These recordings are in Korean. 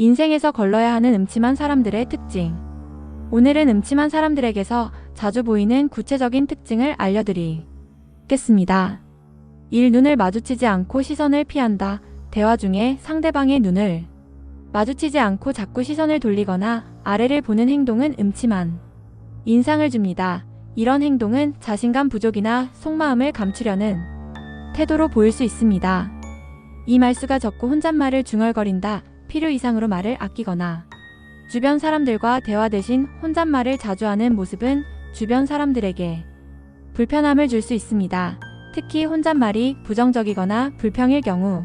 인생에서 걸러야 하는 음침한 사람들의 특징. 오늘은 음침한 사람들에게서 자주 보이는 구체적인 특징을 알려드리겠습니다. 1. 눈을 마주치지 않고 시선을 피한다. 대화 중에 상대방의 눈을 마주치지 않고 자꾸 시선을 돌리거나 아래를 보는 행동은 음침한 인상을 줍니다. 이런 행동은 자신감 부족이나 속마음을 감추려는 태도로 보일 수 있습니다. 이 말수가 적고 혼잣말을 중얼거린다. 필요 이상으로 말을 아끼거나 주변 사람들과 대화 대신 혼잣말을 자주 하는 모습은 주변 사람들에게 불편함을 줄 수 있습니다. 특히 혼잣말이 부정적이거나 불평일 경우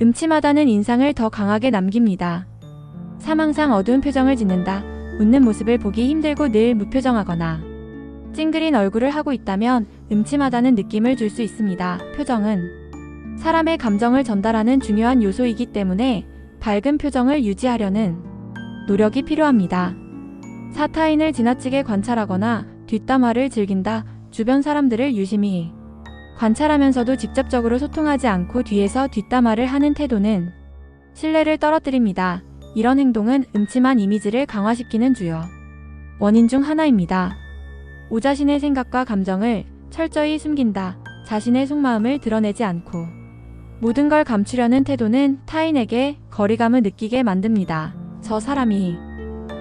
음침하다는 인상을 더 강하게 남깁니다. 사망상 어두운 표정을 짓는다. 웃는 모습을 보기 힘들고 늘 무표정하거나 찡그린 얼굴을 하고 있다면 음침하다는 느낌을 줄 수 있습니다. 표정은 사람의 감정을 전달하는 중요한 요소이기 때문에 밝은 표정을 유지하려는 노력이 필요합니다. 사타인을 지나치게 관찰하거나 뒷담화를 즐긴다. 주변 사람들을 유심히 관찰하면서도 직접적으로 소통하지 않고 뒤에서 뒷담화를 하는 태도는 신뢰를 떨어뜨립니다. 이런 행동은 음침한 이미지를 강화시키는 주요 원인 중 하나입니다. 오 자신의 생각과 감정을 철저히 숨긴다. 자신의 속마음을 드러내지 않고 모든 걸 감추려는 태도는 타인에게 거리감을 느끼게 만듭니다. 저 사람이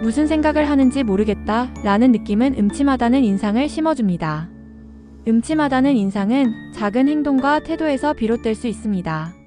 무슨 생각을 하는지 모르겠다 라는 느낌은 음침하다는 인상을 심어줍니다. 음침하다는 인상은 작은 행동과 태도에서 비롯될 수 있습니다.